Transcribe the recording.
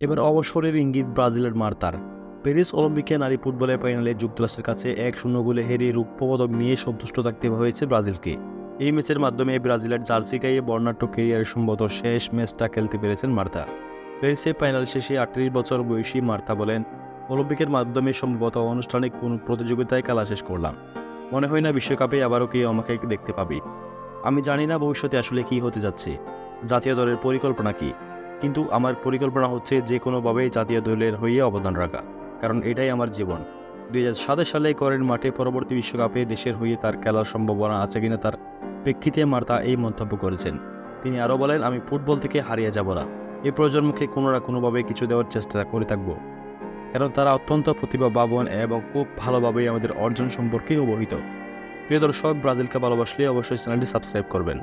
এবার অবসরের ইঙ্গিত ব্রাজিলের মার্তার। প্যারিস অলিম্পিকে নারী ফুটবলের ফাইনালে যুক্তরাষ্ট্রের কাছে এক শূন্য গোলে হেরে রৌপ্য পদক নিয়ে সন্তুষ্ট থাকতে হয়েছে ব্রাজিলকে। এই ম্যাচের মাধ্যমে ব্রাজিলের জার্সি গাইয়ে বর্ণাঢ্য কেরিয়ারের সম্ভবত শেষ ম্যাচটা খেলতে পেরেছেন মার্তা। প্যারিসে ফাইনাল শেষে আটত্রিশ বছর বয়সী মার্তা বলেন, অলিম্পিকের মাধ্যমে সম্ভবত আনুষ্ঠানিক কোন প্রতিযোগিতায় খেলা শেষ করলাম। মনে হয় না বিশ্বকাপে আবারও কেউ আমাকে দেখতে পাবি। আমি জানি না ভবিষ্যতে আসলে কি হতে যাচ্ছে। জাতীয় দলের পরিকল্পনা কি? কিন্তু আমার পরিকল্পনা হচ্ছে যে কোনোভাবেই জাতীয় দলের হয়ে অবদান রাখা, কারণ এটাই আমার জীবন। দুই হাজার সাত সালে করেন মাঠে পরবর্তী বিশ্বকাপে দেশের হয়ে তার খেলার সম্ভাবনা আছে কিনা তার প্রেক্ষিতে মার্তা এই মন্তব্য করেছেন। তিনি আরও বলেন, আমি ফুটবল থেকে হারিয়ে যাব না। এই প্রজন্মকে কোনো না কোনোভাবে কিছু দেওয়ার চেষ্টা করে থাকব। কারণ তারা অত্যন্ত প্রতিভাবান এবং খুব ভালোভাবেই আমাদের অর্জন সম্পর্কে অবহিত। প্রিয় দর্শক, ব্রাজিলকে ভালোবাসলে অবশ্যই চ্যানেলটি সাবস্ক্রাইব করবেন।